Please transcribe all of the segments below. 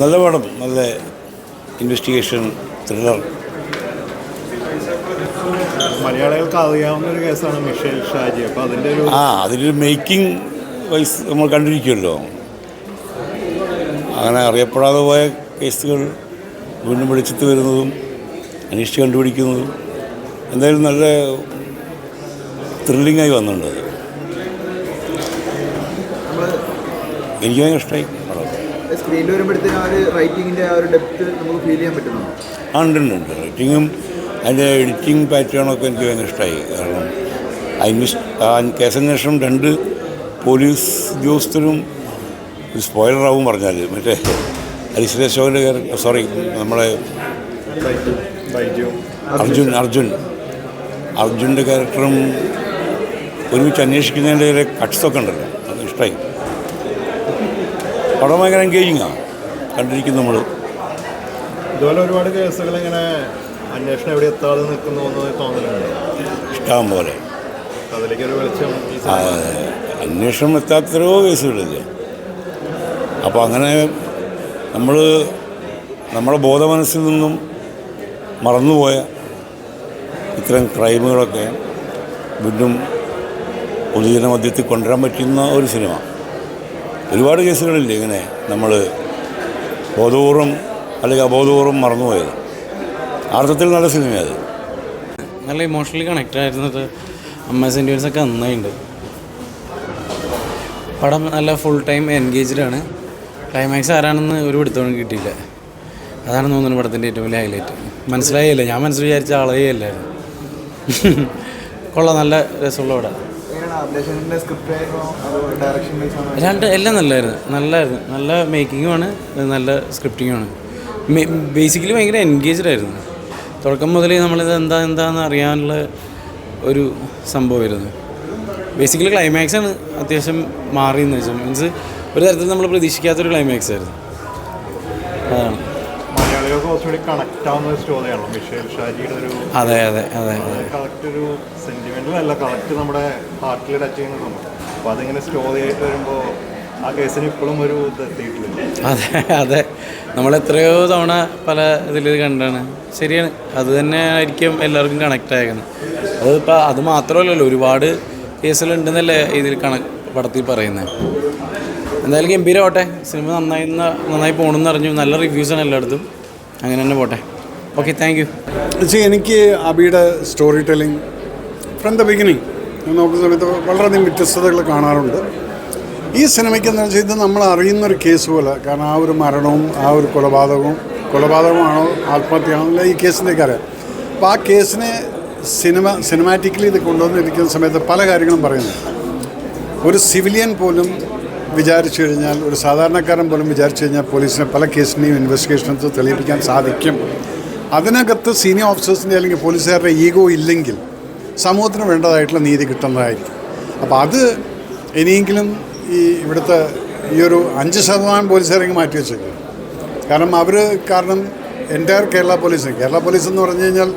നല്ല പടം നല്ല ഇൻവെസ്റ്റിഗേഷൻ ത്രില്ലർ മലയാളികൾക്ക് അറിയാവുന്ന ഒരു കേസാണ് മിഷേൽ ഷാജി. അപ്പോൾ അതിന്റെ ഒരു ആ അതിലൊരു മേക്കിംഗ് വൈസ് നമ്മൾ കണ്ടിരിക്കുമല്ലോ അങ്ങനെ അറിയപ്പെടാതെ പോയ കേസുകൾ വീണ്ടും വെളിച്ചത്ത് വരുന്നതും അന്വേഷിച്ച് കണ്ടുപിടിക്കുന്നതും എന്തായാലും നല്ല ത്രില്ലിംഗായി വന്നിട്ടുണ്ട് എനിക്ക് ഭയങ്കര ഇഷ്ടമായി സ്ക്രീനിൽ വരുമ്പോഴത്തേനും ആ ഒരു റൈറ്റിങ്ങിന്റെ ആ ഒരു ഡെപ്ത് നമുക്ക് ഫീൽ ചെയ്യാൻ പറ്റുന്നുണ്ട് ഉണ്ട് ഉണ്ട്. റൈറ്റിങ്ങും അതിന്റെ എഡിറ്റിംഗ് പാറ്റേണൊക്കെ എനിക്ക് ഭയങ്കര ഇഷ്ടമായി കാരണം അന്വേഷ കേസ് ആ കേസന്വേഷണം രണ്ട് പോലീസ് ഉദ്യോഗസ്ഥരും സ്പോയിലറാവും പറഞ്ഞാൽ മറ്റേ അരിശ്രേ അശോകന്റെ സോറി നമ്മളെ അർജുൻ അർജുൻ. അർജുന്റെ ക്യാരക്ടറും ഒരുമിച്ച് അന്വേഷിക്കുന്നതിന്റെ കട്ട്സൊക്കെ ഉണ്ടല്ലോ. അത് ഇഷ്ടമായി പടം ഭയങ്കര എൻഗേജിങ്ങാണ് കണ്ടിരിക്കും നമ്മൾ ഇതുപോലെ ഒരുപാട് കേസുകൾ ഇങ്ങനെ അന്വേഷണം എവിടെ എത്താതെ നിൽക്കുന്നു എന്ന് തോന്നലുണ്ട്? ഇഷ്ടം പോലെ. അതിലേക്ക് ഒരു വെളിച്ചം അന്വേഷണം എത്താത്തരോ കേസുകളില്ലേ. അപ്പോൾ അങ്ങനെ നമ്മൾ നമ്മുടെ ബോധമനസ്സിൽ നിന്നും മറന്നുപോയ ഇത്തരം ക്രൈമുകളൊക്കെ വീണ്ടും പൊതുജന മധ്യത്തിൽ കൊണ്ടുവരാൻ പറ്റുന്ന ഒരു സിനിമ. ഒരുപാട് കേസുകളിൽ ഇങ്ങനെ നമ്മൾ ബോധപൂർവം അല്ലെങ്കിൽ അബോധപൂർവം മറന്നുപോയത്. അർത്ഥത്തിൽ നല്ല സിനിമയത്. നല്ല ഇമോഷണലി കണക്റ്റഡ് ആയിരുന്നത് അമ്മ സെന്റിമെൻസ് ഒക്കെ നന്നായിട്ടുണ്ട് പടം നല്ല ഫുൾ ടൈം എൻഗേജ്ഡ് ആണ്. ക്ലൈമാക്സ് ആരാണെന്ന് ഒരു പിടുത്തോളം കിട്ടിയില്ല. അതാണ് തോന്നുന്നത് പടത്തിന്റെ ഏറ്റവും വലിയ ഹൈലൈറ്റ് മനസ്സിലായില്ല? ഞാൻ മനസ്സിൽ വിചാരിച്ച ആളേ അല്ലായിരുന്നു. കൊള്ളാം നല്ല രസമുള്ള പടം. രണ്ട് എല്ലാം നല്ലായിരുന്നു. നല്ലായിരുന്നു. നല്ല മേക്കിങ്ങുമാണ് നല്ല സ്ക്രിപ്റ്റിങ്ങുമാണ് ബേസിക്കലി ഭയങ്കര എൻഗേജ്ഡ് ആയിരുന്നു. തുടക്കം മുതലേ നമ്മളിത് എന്താ എന്താന്ന് അറിയാനുള്ള ഒരു സംഭവമായിരുന്നു ബേസിക്കലി ക്ലൈമാക്സ് ആണ് അത്യാവശ്യം മാറിയെന്ന് വെച്ചാൽ. മീൻസ് ഒരു തരത്തിൽ നമ്മൾ പ്രതീക്ഷിക്കാത്തൊരു ക്ലൈമാക്സ് ആയിരുന്നു. അതാണ്. കുറച്ചുകൂടി കണക്ട് ആവുന്ന ഒരു സ്റ്റോറിയാണല്ലോ മിഷേൽ ഷാജിയുടെ ഒരു അതെ അതെ അതെ കറക്റ്റ് ഒരു സെന്റിമെന്റൽ അല്ല കറക്റ്റ് നമ്മുടെ ഹാർട്ടിൽ ടച്ച് ചെയ്യുന്ന സംഭവം അപ്പോൾ അതിങ്ങനെ സ്റ്റോറി ആയിട്ട് വരുമ്പോൾ ആ കേസിന് ഇപ്പോഴും ഒരു അതെ അതെ. നമ്മൾ എത്രയോ തവണ പല ഇതിൽ കണ്ടാണ്. ശരിയാണ്. അത് തന്നെ ആയിരിക്കും എല്ലാവർക്കും കണക്ട് ആയത് അതിപ്പോൾ അത് മാത്രമല്ലല്ലോ ഒരുപാട് കേസുകളുണ്ടെന്നല്ലേ ഇതിൽ കണക്ക് പടത്തിൽ പറയുന്നത് എന്തായാലും ഗംഭീരമാവട്ടെ സിനിമ നന്നായി നന്നായി പോകണമെന്ന് അറിഞ്ഞു. നല്ല റിവ്യൂസാണ് എല്ലായിടത്തും. അങ്ങനെ തന്നെ പോട്ടെ. ഓക്കെ താങ്ക് യു എനിക്ക് അബിയുടെ story telling from the beginning നോക്കുന്ന സമയത്ത് വളരെയധികം വ്യത്യസ്തതകൾ കാണാറുണ്ട്. ഈ സിനിമയ്ക്ക് എന്താ വെച്ചാൽ ഇത് നമ്മൾ അറിയുന്ന ഒരു കേസ് പോലെ കാരണം ആ ഒരു മരണവും ആ ഒരു കൊലപാതകവും കൊലപാതകമാണോ ആത്മഹത്യയാണോ ഈ കേസിന്റെയൊക്കെ അറിയാം. അപ്പോൾ ആ കേസിനെ സിനിമ സിനിമാറ്റിക്കലി ഇത് കൊണ്ടുവന്നിരിക്കുന്ന സമയത്ത് പല കാര്യങ്ങളും പറയുന്നു ഒരു സിവിലിയൻ പോലും വിചാരിച്ചു കഴിഞ്ഞാൽ ഒരു സാധാരണക്കാരൻ പോലും വിചാരിച്ചു കഴിഞ്ഞാൽ പോലീസിനെ പല കേസിനെയും ഇൻവെസ്റ്റിഗേഷനത്ത് തെളിയിപ്പിക്കാൻ സാധിക്കും. അതിനകത്ത് സീനിയർ ഓഫീസേഴ്സിന്റെ അല്ലെങ്കിൽ പോലീസുകാരുടെ ഈഗോ ഇല്ലെങ്കിൽ സമൂഹത്തിന് വേണ്ടതായിട്ടുള്ള നീതി കിട്ടുന്നതായിരിക്കും അപ്പോൾ അത് ഇനിയെങ്കിലും ഈ ഇവിടുത്തെ ഈ ഒരു അഞ്ച് ശതമാനം പോലീസുകാരെങ്കിൽ മാറ്റി വെച്ചേക്കും. കാരണം അവർ കാരണം entire Kerala police Kerala police എന്ന് പറഞ്ഞു കഴിഞ്ഞാൽ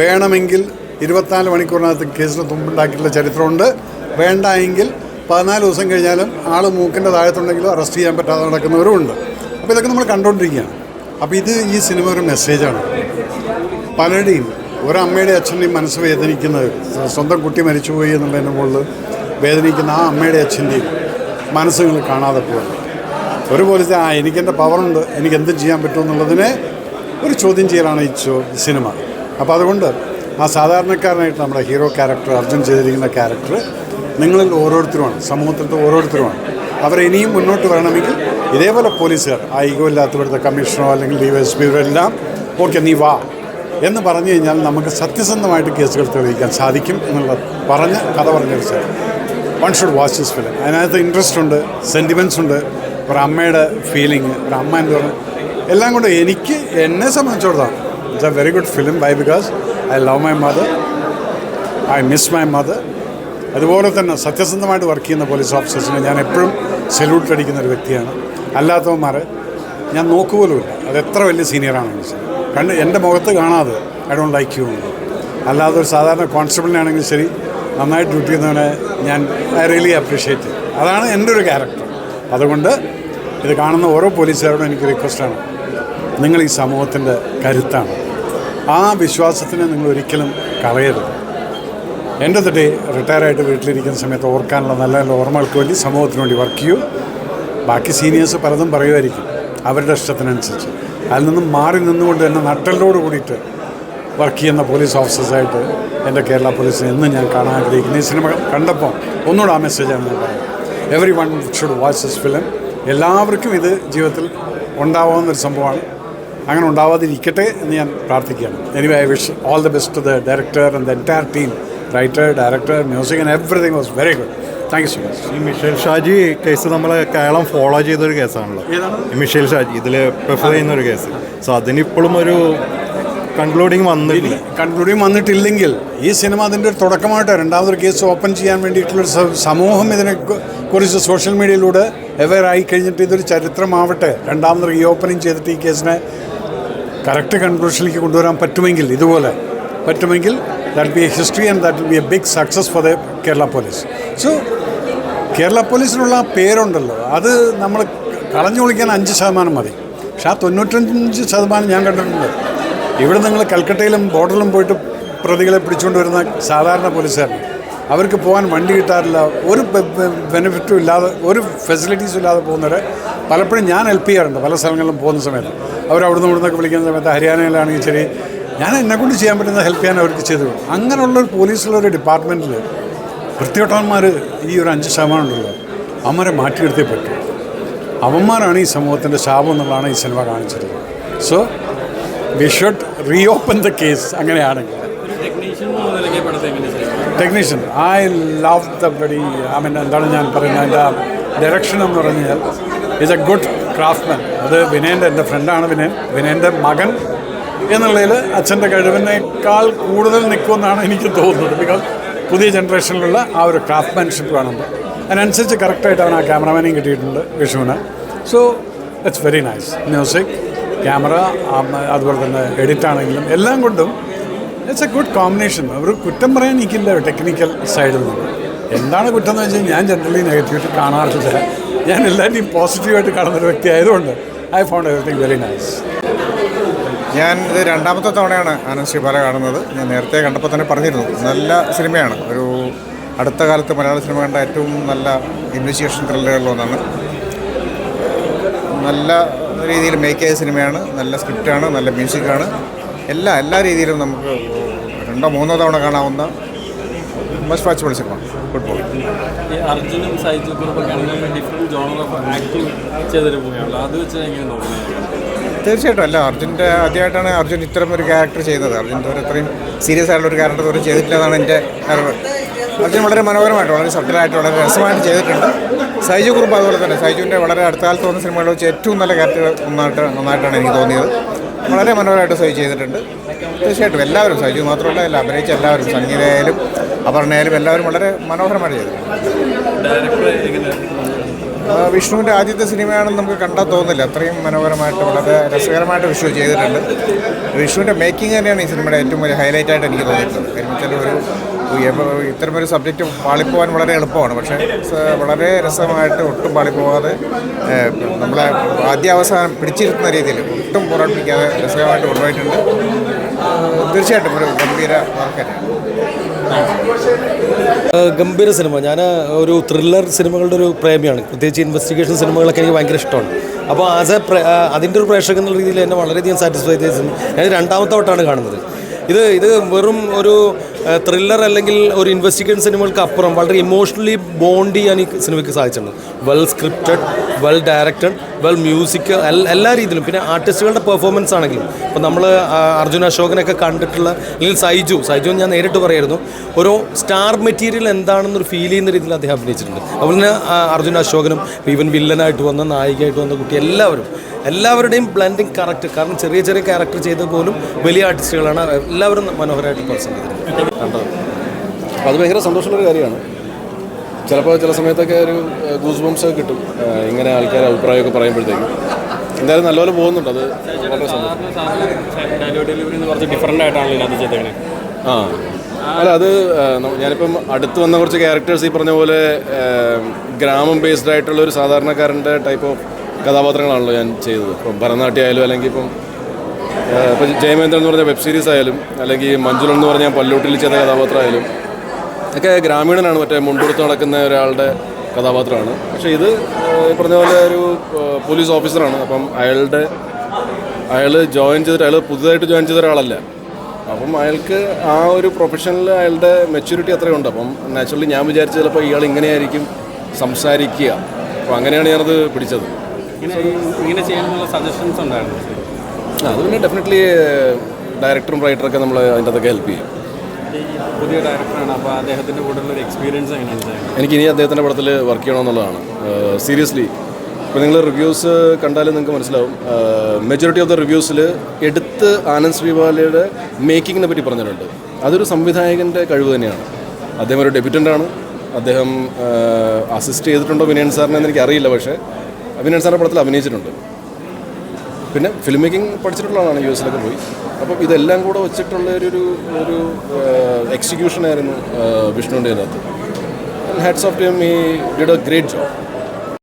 വേണമെങ്കിൽ ഇരുപത്തിനാല് മണിക്കൂറിനകത്ത് കേസിന് തുമ്പുണ്ടാക്കിയിട്ടുള്ള ചരിത്രമുണ്ട്. വേണ്ട എങ്കിൽ പതിനാല് ദിവസം കഴിഞ്ഞാലും ആൾ മൂക്കിന്റെ താഴത്തുണ്ടെങ്കിലും അറസ്റ്റ് ചെയ്യാൻ പറ്റാതെ നടക്കുന്നവരും ഉണ്ട്. അപ്പോൾ ഇതൊക്കെ നമ്മൾ കണ്ടുകൊണ്ടിരിക്കുകയാണ് അപ്പോൾ ഇത് ഈ സിനിമ ഒരു മെസ്സേജാണ് പലരുടെയും ഒരമ്മയുടെ അച്ഛന്റെയും മനസ്സ് വേദനിക്കുന്നത് സ്വന്തം കുട്ടി മരിച്ചുപോയി എന്നുള്ളതിന്റെ മുകളിൽ വേദനിക്കുന്ന ആ അമ്മയുടെ അച്ഛന്റെയും മനസ്സുകൾ കാണാതെ പോകുന്നു ഒരു പോലീസ് ആ എനിക്കെന്റെ പവറുണ്ട് എനിക്ക് എന്ത് ചെയ്യാൻ പറ്റും എന്നുള്ളതിനെ ഒരു ചോദ്യം ചെയ്യലാണ് ഈ സിനിമ. അപ്പോൾ അതുകൊണ്ട് ആ സാധാരണക്കാരനായിട്ട് നമ്മുടെ ഹീറോ ക്യാരക്ടർ അർജുൻ ചെയ്തിരിക്കുന്ന ക്യാരക്ടർ നിങ്ങളിൽ ഓരോരുത്തരുമാണ് സമൂഹത്തിലത്തെ ഓരോരുത്തരുമാണ്. അവർ ഇനിയും മുന്നോട്ട് വരണമെങ്കിൽ ഇതേപോലെ പോലീസുകാർ ആ ഈഗോ ഇല്ലാത്തവിടുത്തെ കമ്മീഷണറോ അല്ലെങ്കിൽ ഡി എസ് പി എല്ലാം ഓക്കെ നീ വാ എന്ന് പറഞ്ഞു കഴിഞ്ഞാൽ നമുക്ക് സത്യസന്ധമായിട്ട് കേസുകൾ തെളിയിക്കാൻ സാധിക്കും എന്നുള്ള പറഞ്ഞ് കഥ പറഞ്ഞൊരു sir. One should watch this film അതിനകത്ത് ഇൻട്രസ്റ്റ് ഉണ്ട് സെന്റിമെന്റ്സ് ഉണ്ട്. ഒരു അമ്മയുടെ ഫീലിംഗ് ഒരു അമ്മ എന്ന് പറഞ്ഞാൽ എല്ലാം കൊണ്ട് എനിക്ക് എന്നെ സംബന്ധിച്ചിടത്തോളം it's a very good film by because I love my mother I miss my mother അതുപോലെ തന്നെ സത്യസന്ധമായിട്ട് വർക്ക് ചെയ്യുന്ന പോലീസ് ഓഫീസേഴ്സിനെ ഞാൻ എപ്പോഴും സല്യൂട്ട് അടിക്കുന്ന ഒരു വ്യക്തിയാണ്. അല്ലാത്തവന്മാർ ഞാൻ നോക്കുപോലുമില്ല. അത് എത്ര വലിയ സീനിയറാണെന്ന് വെച്ചാൽ കണ്ട് എന്റെ മുഖത്ത് കാണാതെ ഐ ഡോണ്ട് ലൈക്ക് യു അല്ലാതെ ഒരു സാധാരണ കോൺസ്റ്റബിളിനാണെങ്കിൽ ശരി നന്നായിട്ട് ഡ്യൂട്ടി ചെയ്യുന്നവനെ ഞാൻ ഐ റിയലി അപ്രീഷിയേറ്റ് അതാണ് എന്റെ ഒരു ക്യാരക്ടർ അതുകൊണ്ട് ഇത് കാണുന്ന ഓരോ പോലീസുകാരോടും എനിക്ക് റിക്വസ്റ്റാണ് നിങ്ങൾ ഈ സമൂഹത്തിന്റെ കരുത്താണ്. ആ വിശ്വാസത്തിനെ നിങ്ങൾ ഒരിക്കലും കളയരുത്. എന്റെ ഡേ റിട്ടയർ ആയിട്ട് വീട്ടിലിരിക്കുന്ന സമയത്ത് ഓർക്കാനുള്ള നല്ല നല്ല ഓർമ്മകൾക്ക് വേണ്ടി സമൂഹത്തിന് വേണ്ടി വർക്ക് ചെയ്യൂ. ബാക്കി സീനിയേഴ്സ് പലതും പറയുമായിരിക്കും അവരുടെ ഇഷ്ടത്തിനനുസരിച്ച്. അതിൽ നിന്നും മാറി നിന്നുകൊണ്ട് തന്നെ നട്ടലിനോട് കൂടിയിട്ട് വർക്ക് ചെയ്യുന്ന പോലീസ് ഓഫീസേഴ്സായിട്ട് എന്റെ കേരള പോലീസിനെ എന്നും ഞാൻ കാണാൻ ആഗ്രഹിക്കുന്നു. ഈ സിനിമ കണ്ടപ്പോൾ ഒന്നുകൂടെ ആ മെസ്സേജാണ് ഞാൻ പറയുന്നത് everyone should watch this film എല്ലാവർക്കും ഇത് ജീവിതത്തിൽ ഉണ്ടാവാവുന്ന ഒരു സംഭവമാണ്. അങ്ങനെ ഉണ്ടാവാതിരിക്കട്ടെ എന്ന് ഞാൻ പ്രാർത്ഥിക്കുകയാണ്. Anyway I wish all the best to the director and the entire team writer director music and everything was very good thank you so much ഈ മിഷേൽ ഷാജി കേസ് നമ്മൾ കേരളം ഫോളോ ചെയ്തൊരു കേസാണല്ലോ. മിഷേൽ ഷാജി ഇതിൽ പ്രിഫർ ചെയ്യുന്ന ഒരു കേസ്. സോ അതിനിപ്പോഴും ഒരു concluding വന്നില്ല concluding വന്നിട്ടില്ലെങ്കിൽ ഈ cinema അതിന്റെ ഒരു തുടക്കമായിട്ട് രണ്ടാമതൊരു കേസ് ഓപ്പൺ ചെയ്യാൻ വേണ്ടിയിട്ടുള്ളൊരു ഒരു സമൂഹം ഇതിനെ കുറിച്ച് സോഷ്യൽ മീഡിയയിലൂടെ അവെയർ ആയി കഴിഞ്ഞിട്ട് ഇതൊരു ചരിത്രമാവട്ടെ. രണ്ടാമത് റീ ഓപ്പണിങ് ചെയ്തിട്ട് ഈ കേസിനെ കറക്റ്റ് കൺക്ലൂഷനിലേക്ക് കൊണ്ടുവരാൻ പറ്റുമെങ്കിൽ ഇതുപോലെ പറ്റുമെങ്കിൽ that be a history and that will be a big success for the Kerala police. So, Kerala പോലീസിനുള്ള ആ പേരുണ്ടല്ലോ. അത് നമ്മൾ കളഞ്ഞു വിളിക്കാൻ അഞ്ച് ശതമാനം മതി. പക്ഷെ ആ തൊണ്ണൂറ്റഞ്ച് ശതമാനം ഞാൻ കണ്ടിട്ടുണ്ട്. ഇവിടെ നിങ്ങൾ കൽക്കട്ടയിലും ബോർഡറിലും പോയിട്ട് പ്രതികളെ പിടിച്ചുകൊണ്ട് വരുന്ന സാധാരണ പോലീസുകാരാണ് അവർക്ക് പോകാൻ വണ്ടി കിട്ടാറില്ല ഒരു ബെനിഫിറ്റും ഇല്ലാതെ ഒരു ഫെസിലിറ്റീസും ഇല്ലാതെ പോകുന്നവരെ പലപ്പോഴും ഞാൻ ഹെൽപ്പ് ചെയ്യാറുണ്ട്. പല സ്ഥലങ്ങളിലും പോകുന്ന സമയത്ത്. അവർ അവിടുന്ന് ഇവിടുന്നൊക്കെ വിളിക്കുന്ന സമയത്ത് ഹരിയാനയിലാണെങ്കിൽ ശരി ഞാൻ എന്നെക്കൊണ്ട് ചെയ്യാൻ പറ്റുന്ന ഹെൽപ്പ് ചെയ്യാൻ അവർക്ക് ചെയ്തു. അങ്ങനെയുള്ള ഒരു പോലീസുള്ള ഒരു ഡിപ്പാർട്ട്മെന്റിൽ വൃത്തിയോട്ടന്മാർ ഈ ഒരു അഞ്ച് ശതമാനം ഉണ്ടല്ലോ അവന്മാരെ മാറ്റിയെടുത്തേ പറ്റൂ. അവന്മാരാണ് ഈ സമൂഹത്തിന്റെ ശാപം എന്നുള്ളതാണ് ഈ സിനിമ കാണിച്ചത് so we should reopen the case അങ്ങനെയാണെങ്കിൽ. Technician I love the buddy I mean എന്താണ് ഞാൻ പറയുന്നത്? അതിന്റെ ഡയറക്ഷൻ എന്ന് പറഞ്ഞാൽ ഇസ് എ ഗുഡ് ക്രാഫ്റ്റ്മാൻ അത് വിനയന്റെ എന്റെ ഫ്രണ്ടാണ് വിനയൻ. വിനയന്റെ മകൻ എന്നുള്ളതിൽ അച്ഛന്റെ കഴിവിനേക്കാൾ കൂടുതൽ നിൽക്കുമെന്നാണ് എനിക്ക് തോന്നുന്നത്. ബിക്കോസ് പുതിയ ജനറേഷനിലുള്ള ആ ഒരു ക്രാഫ്റ്റ്മാൻഷിപ്പ് കാണുമ്പോൾ അതിനനുസരിച്ച് കറക്റ്റായിട്ടാണ് ആ ക്യാമറമാനെയും കിട്ടിയിട്ടുണ്ട് വിഷുവിന്. So it's very nice music camera അതുപോലെ തന്നെ എഡിറ്റ് ആണെങ്കിലും എല്ലാം കൊണ്ടും ഇറ്റ്സ് എ ഗുഡ് കോമ്പിനേഷൻ അവർ കുറ്റം പറയാൻ എനിക്കില്ല ടെക്നിക്കൽ സൈഡിൽ നിന്ന്. എന്താണ് കുറ്റം എന്ന് വെച്ചാൽ ഞാൻ ജനറലി നെഗറ്റീവിറ്റി കാണാറില്ല. ഞാൻ എല്ലാവരുടെയും പോസിറ്റീവായിട്ട് കാണുന്നൊരു വ്യക്തി ആയതുകൊണ്ട് I found everything very nice ഞാൻ ഇത് രണ്ടാമത്തെ തവണയാണ് ആനന്ദ് ശ്രീപാല കാണുന്നത്. ഞാൻ നേരത്തെ കണ്ടപ്പോൾ തന്നെ പറഞ്ഞിരുന്നു. നല്ല സിനിമയാണ്. ഒരു അടുത്ത കാലത്ത് മലയാള സിനിമ കണ്ട ഏറ്റവും നല്ല ഇൻവെസ്റ്റിഗേഷൻ ത്രില്ലറുകളിലൊന്നാണ് നല്ല രീതിയിൽ മേക്ക് ചെയ്ത സിനിമയാണ്. നല്ല സ്ക്രിപ്റ്റാണ് നല്ല മ്യൂസിക്കാണ് എല്ലാ എല്ലാ രീതിയിലും നമുക്ക് രണ്ടോ മൂന്നോ തവണ കാണാവുന്ന മസ്റ്റ് വാച്ചബിൾ സിനിമ ഫുട്ബോൾ അത് തീർച്ചയായിട്ടും അല്ല അർജുന്റെ ആദ്യമായിട്ടാണ് അർജുൻ ഇത്തരം ഒരു ക്യാരക്ടർ ചെയ്യുന്നത് അർജുൻ ഇതുവരെ ഇത്രയും സീരിയസ് ആയിട്ടുള്ള ഒരു ക്യാരക്ടർ ഇതുവരെ ചെയ്തിട്ടില്ല എന്നാണ് എന്റെ അറിവ്. അർജുൻ വളരെ മനോഹരമായിട്ട് വളരെ സബ്ജലായിട്ട് വളരെ രസമായിട്ട് ചെയ്തിട്ടുണ്ട്. സൈജു കുറുപ്പ് അതുപോലെ തന്നെ. സൈജുവിന്റെ വളരെ അടുത്ത കാലത്ത് വന്ന സിനിമകളിൽ വെച്ച് ഏറ്റവും നല്ല ക്യാരക്ടർ ഒന്നായിട്ട് നന്നായിട്ടാണ് എനിക്ക് തോന്നിയത്. വളരെ മനോഹരമായിട്ട് സൈജ് ചെയ്തിട്ടുണ്ട്. തീർച്ചയായിട്ടും എല്ലാവരും സജു മാത്രമല്ല എല്ലാ അഭിനയിച്ച എല്ലാവരും സംഗീതയായാലും അപർണയായാലും എല്ലാവരും വളരെ മനോഹരമായി ചെയ്തു വിഷ്ണുവിന്റെ ആദ്യത്തെ സിനിമയാണെന്ന് നമുക്ക് കണ്ടാൽ തോന്നില്ല അത്രയും മനോഹരമായിട്ട് വളരെ രസകരമായിട്ട് വിഷു ചെയ്തിട്ടുണ്ട്. വിഷ്ണുവിന്റെ മേക്കിംഗ് തന്നെയാണ് ഈ സിനിമയുടെ ഏറ്റവും വലിയ ഹൈലൈറ്റ് ആയിട്ട് എനിക്ക് തോന്നിയിട്ടുള്ളത്. കാര്യം ഒരു ഇത്തരമൊരു സബ്ജക്റ്റ് പാളിപ്പോവാൻ വളരെ എളുപ്പമാണ്. പക്ഷേ വളരെ രസമായിട്ട് ഒട്ടും പാളിപ്പോവാതെ നമ്മളെ ആദ്യാവസാനം പിടിച്ചിരുത്തുന്ന രീതിയിൽ ഒട്ടും പുറപ്പിക്കാതെ രസകരമായിട്ട് കൊണ്ടുപോയിട്ടുണ്ട്. തീർച്ചയായിട്ടും ഒരു ഗംഭീര ഗംഭീര സിനിമ. ഞാൻ ഒരു ത്രില്ലർ സിനിമകളുടെ ഒരു പ്രേമിയാണ്. പ്രത്യേകിച്ച് ഇൻവെസ്റ്റിഗേഷൻ സിനിമകളൊക്കെ എനിക്ക് ഭയങ്കര ഇഷ്ടമാണ്. അപ്പോൾ ആസ് എ അതിന്റെ ഒരു പ്രേക്ഷകൻ എന്നുള്ള രീതിയിൽ എന്നെ വളരെയധികം സാറ്റിസ്ഫൈ ചെയ്ത. ഞാൻ രണ്ടാമത്തെ വട്ടമാണ് കാണുന്നത്. ഇത് ഇത് വെറും ഒരു ത്രില്ലർ അല്ലെങ്കിൽ ഒരു ഇൻവെസ്റ്റിഗേഷൻ സിനിമകൾക്ക് അപ്പുറം വളരെ ഇമോഷണലി ബോണ്ട് ചെയ്യാൻ ഈ സിനിമയ്ക്ക് സാധിച്ചിട്ടുണ്ട്. Well scripted well directed well music എല്ലാ രീതിയിലും. പിന്നെ ആർട്ടിസ്റ്റുകളുടെ പെർഫോമൻസ് ആണെങ്കിലും. ഇപ്പോൾ നമ്മൾ അർജുന അശോകനൊക്കെ കണ്ടിട്ടുള്ള അല്ലെങ്കിൽ സൈജു സൈജു ഞാൻ നേരിട്ട് പറയായിരുന്നു. ഒരു സ്റ്റാർ മെറ്റീരിയൽ എന്താണെന്നൊരു ഫീൽ ചെയ്യുന്ന രീതിയിൽ അദ്ദേഹം അഭിനയിച്ചിട്ടുണ്ട്. അതുപോലെ തന്നെ അർജുന അശോകനും ഈവൻ വില്ലനായിട്ട് വന്ന നായികയായിട്ട് വന്ന കുട്ടി എല്ലാവരും എല്ലാവരുടെയും ബ്ലെൻഡിങ് കറക്റ്റ് കാരണം ചെറിയ ചെറിയ ക്യാരക്ടർ ചെയ്ത പോലും വലിയ ആർട്ടിസ്റ്റുകളാണ് എല്ലാവരും മനോഹരമായിട്ട് പ്രസംഗിക്കുന്നത് ചെയ്തിട്ടുണ്ട്. കണ്ടത് അത് ഭയങ്കര സന്തോഷമുള്ളൊരു കാര്യമാണ്. ചിലപ്പോൾ ചില സമയത്തൊക്കെ ഒരു ഗൂസ് ബംസ് കിട്ടും. ഇങ്ങനെ ആൾക്കാർ അഭിപ്രായമൊക്കെ പറയുമ്പോഴത്തേക്കും. എന്തായാലും നല്ലപോലെ പോകുന്നുണ്ട്. അത് ആ. അല്ല അത് ഞാനിപ്പം അടുത്ത് വന്ന കുറച്ച് ക്യാരക്ടേഴ്സ് ഈ പറഞ്ഞ പോലെ ഗ്രാമം ബേസ്ഡ് ആയിട്ടുള്ള ഒരു സാധാരണക്കാരന്റെ ടൈപ്പ് ഓഫ് കഥാപാത്രങ്ങളാണല്ലോ ഞാൻ ചെയ്തത്. ഇപ്പം ഭരതനാട്യം ആയാലും അല്ലെങ്കിൽ ഇപ്പം ഏഹ്, ഇപ്പം ജയമേന്ദ്രൻ എന്ന് പറഞ്ഞ വെബ് സീരീസ് ആയാലും അല്ലെങ്കിൽ മഞ്ജുളൻ എന്ന് പറഞ്ഞ പല്ലൂട്ടിൽ ചെയ്ത കഥാപാത്രമായാലും ഒക്കെ ഗ്രാമീണനാണ് മറ്റേ മുണ്ടുടുത്ത് നടക്കുന്ന ഒരാളുടെ കഥാപാത്രമാണ്. പക്ഷേ ഇത് പറഞ്ഞ പോലെ ഒരു പോലീസ് ഓഫീസറാണ് അപ്പം അയാളുടെ അയാൾ ജോയിൻ ചെയ്തിട്ട് അയാൾ പുതുതായിട്ട് ജോയിൻ ചെയ്ത ഒരാളല്ല. അപ്പം അയാൾക്ക് ആ ഒരു പ്രൊഫഷനിൽ അയാളുടെ മെച്യൂരിറ്റി അത്രയുണ്ട്. അപ്പം നാച്ചുറലി ഞാൻ വിചാരിച്ച ചിലപ്പോൾ ഇയാൾ ഇങ്ങനെയായിരിക്കും സംസാരിക്കുക. അപ്പോൾ അങ്ങനെയാണ് ഞാനത് പിടിച്ചത്. ഇങ്ങനെ ചെയ്യാനുള്ള സജഷൻസ് ഉണ്ടായിരുന്നു? അത് പിന്നെ ഡെഫിനറ്റ്ലി ഡയറക്ടറും റൈറ്ററൊക്കെ നമ്മൾ അതിന്റെ അതൊക്കെ ഹെൽപ്പ് ചെയ്യും. പുതിയ ഡയറക്ടറാണ് അപ്പോൾ അദ്ദേഹത്തിന്റെ കൂടെയുള്ള ഒരു എക്സ്പീരിയൻസ് എങ്ങനെയാണ് എനിക്ക് ഇനി അദ്ദേഹത്തിന്റെ പടത്തിൽ വർക്ക് ചെയ്യണമെന്നുള്ളതാണ്. സീരിയസ്ലി ഇപ്പോൾ നിങ്ങൾ റിവ്യൂസ് കണ്ടാലും നിങ്ങൾക്ക് മനസ്സിലാവും. മെജോറിറ്റി ഓഫ് ദ റിവ്യൂസിൽ എടുത്ത് ആനന്ദ് ശ്രീവാലയുടെ മേക്കിങ്ങിനെ പറ്റി പറഞ്ഞിട്ടുണ്ട്. അതൊരു സംവിധായകന്റെ കഴിവ് തന്നെയാണ്. അദ്ദേഹം ഒരു ഡെബ്യൂട്ടന്റ് അദ്ദേഹം അസിസ്റ്റ് ചെയ്തിട്ടുണ്ടോ വിനയൻ സാറിനെ എനിക്കറിയില്ല പക്ഷേ വിനയൻ സാറിന്റെ പടത്തിൽ അഭിനയിച്ചിട്ടുണ്ട്. പിന്നെ ഫിലിം മേക്കിംഗ് പഠിച്ചിട്ടുള്ളതാണ് യു എസിലൊക്കെ പോയി. അപ്പം ഇതെല്ലാം കൂടെ വെച്ചിട്ടുള്ള ഒരു ഒരു ആയിരുന്നു വിഷ്ണുവിന്റെ അതിനകത്ത് ഹാറ്റ്സ് ഓഫ് ടീം ഈ ഡിഡ് എ ഗ്രേറ്റ് ജോബ്